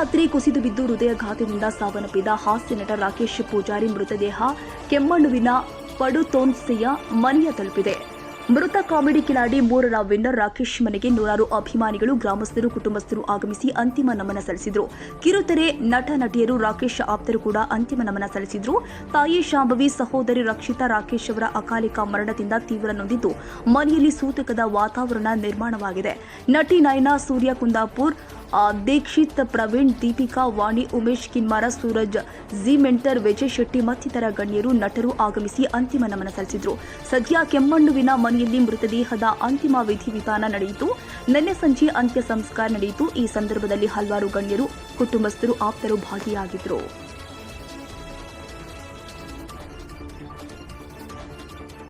ರಾತ್ರಿ ಕುಸಿದು ಬಿದ್ದು ಹೃದಯಘಾತದಿಂದ ಸಾವನ್ನಪ್ಪಿದ ಹಾಸ್ಯ ನಟ ರಾಕೇಶ್ ಪೂಜಾರಿ ಮೃತದೇಹ ಕೆಮ್ಮಣ್ಣುವಿನ ಪಡುತೋನ್ಸೆಯ ಮನೆಯ ತಲುಪಿದೆ. ಮೃತ ಕಾಮಿಡಿ ಕಿಲಾಡಿ ಮೂರರ ವಿನ್ನರ್ ರಾಕೇಶ್ ಮನೆಗೆ ನೂರಾರು ಅಭಿಮಾನಿಗಳು, ಗ್ರಾಮಸ್ಥರು, ಕುಟುಂಬಸ್ಥರು ಆಗಮಿಸಿ ಅಂತಿಮ ನಮನ ಸಲ್ಲಿಸಿದ್ರು. ಕಿರುತೆರೆ ನಟ, ನಟಿಯರು ರಾಕೇಶ್ ಆಪ್ತರು ಕೂಡ ಅಂತಿಮ ನಮನ ಸಲ್ಲಿಸಿದ್ರು. ತಾಯಿ ಶಾಂಭವಿ, ಸಹೋದರಿ ರಕ್ಷಿತಾ ರಾಕೇಶ್ ಅವರ ಅಕಾಲಿಕ ಮರಣದಿಂದ ತೀವ್ರ ನೊಂದಿದ್ದು ಮನೆಯಲ್ಲಿ ಸೂತಕದ ವಾತಾವರಣ ನಿರ್ಮಾಣವಾಗಿದೆ. ನಟಿ ನಯನಾ ಸೂರ್ಯ ಕುಂದಾಪುರ್ ದೀಕ್ಷಿತ್ ಪ್ರವೀಣ್, ದೀಪಿಕಾ ವಾಣಿ, ಉಮೇಶ್ ಕಿನ್ಮಾರ, ಸೂರಜ್, ಜಿ ಮೆಂಟರ್, ವಿಜಯ್ ಶೆಟ್ಟಿ ಮತ್ತಿತರ ಗಣ್ಯರು, ನಟರು ಆಗಮಿಸಿ ಅಂತಿಮ ನಮನ ಸಲ್ಲಿಸಿದರು. ಸದ್ಯ ಕೆಮ್ಮಣ್ಣುವಿನ ಮನೆಯಲ್ಲಿ ಮೃತದೇಹದ ಅಂತಿಮ ವಿಧಿವಿಧಾನ ನಡೆಯಿತು. ನಿನ್ನೆ ಸಂಜೆ ಅಂತ್ಯ ಸಂಸ್ಕಾರ ನಡೆಯಿತು. ಈ ಸಂದರ್ಭದಲ್ಲಿ ಹಲವಾರು ಗಣ್ಯರು, ಕುಟುಂಬಸ್ಥರು ಆಪ್ತರು ಭಾಗಿಯಾಗಿದ್ದರು